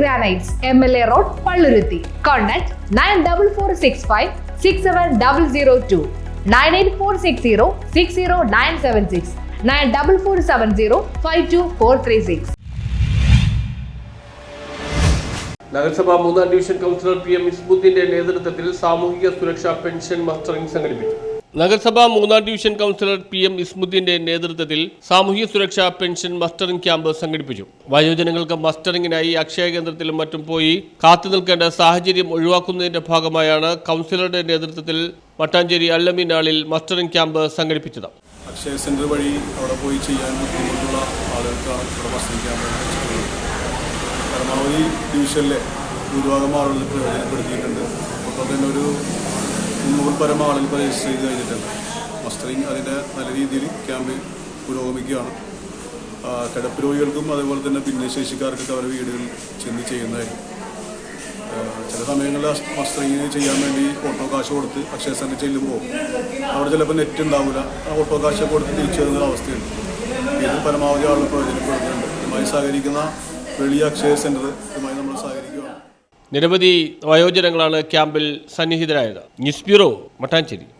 Granites M L A road Palluruthy contact nine double four six five six seven double zero two nine eight four six zero six zero nine seven six nine double four seven zero five two four three six നഗരസഭ മൂന്നാം division councillor P M ഇസ്ബുദ്ദീന്റെ നേതൃത്വത്തിൽ സാമൂഹിക സുരക്ഷാ pension mustering സംഘടിപ്പിച്ചു. നഗരസഭ മൂന്നാം division councillor P M ഇസ്മുദ്ദീന്റെ നേതൃത്വത്തിൽ സാമൂഹ്യ സുരക്ഷാ പെൻഷൻ മസ്റ്ററിംഗ് ക്യാമ്പ് സംഘടിപ്പിച്ചു. വയോജനങ്ങൾക്ക് മസ്റ്ററിംഗിനായി അക്ഷയ കേന്ദ്രത്തിലും മറ്റും പോയി കാത്തു നിൽക്കേണ്ട സാഹചര്യം ഒഴിവാക്കുന്നതിന്റെ ഭാഗമായാണ് കൗൺസിലറുടെ നേതൃത്വത്തിൽ മട്ടാഞ്ചേരി അല്ലമിനാളിൽ മസ്റ്ററിംഗ് ക്യാമ്പ് സംഘടിപ്പിച്ചത്. അക്ഷയ സെന്റർ വഴി അവിടെ പോയി ചെയ്യാൻ ബുദ്ധിമുട്ടുള്ള ആളുകൾക്കാണ് പരമാവധി ഡിവിഷനിലെ ഭൂരിഭാഗം ആളുകൾ പ്രയോജനപ്പെടുത്തിയിട്ടുണ്ട് മുന്നൂറ് പരം ആളുകൾ രജിസ്റ്റർ ചെയ്ത് കഴിഞ്ഞിട്ടുണ്ട് മസ്റ്ററിങ് അതിന്റെ നല്ല രീതിയിൽ ക്യാമ്പ് പുരോഗമിക്കുകയാണ്. കിടപ്പ് രോഗികൾക്കും അതുപോലെ തന്നെ ഭിന്നശേഷിക്കാർക്കൊക്കെ അവരുടെ വീടുകളിൽ ചെന്ന് ചെയ്യുന്നതായിരിക്കും. ചില സമയങ്ങളിൽ മസ്റ്ററിങ്ങിന് ചെയ്യാൻ വേണ്ടി ഓട്ടോ കാശ് കൊടുത്ത് അക്ഷയ സെന്റർ ചെല്ലുമ്പോൾ അവിടെ ചിലപ്പോൾ നെറ്റ് ഉണ്ടാവില്ല. ആ ഓട്ടോ കാശ് കൊടുത്ത് തിരിച്ചു വരുന്ന അവസ്ഥയുണ്ട്. ഇത് പരമാവധി ആളുകൾ പ്രയോജനപ്പെടുന്നുണ്ട് ഇതുമായി സഹകരിക്കുന്ന വെളിയ അക്ഷയ സെന്റർ ഇതുമായി നിരവധി വയോജനങ്ങളാണ് ക്യാമ്പിൽ സന്നിഹിതരായത്. News bureau Mattancherry.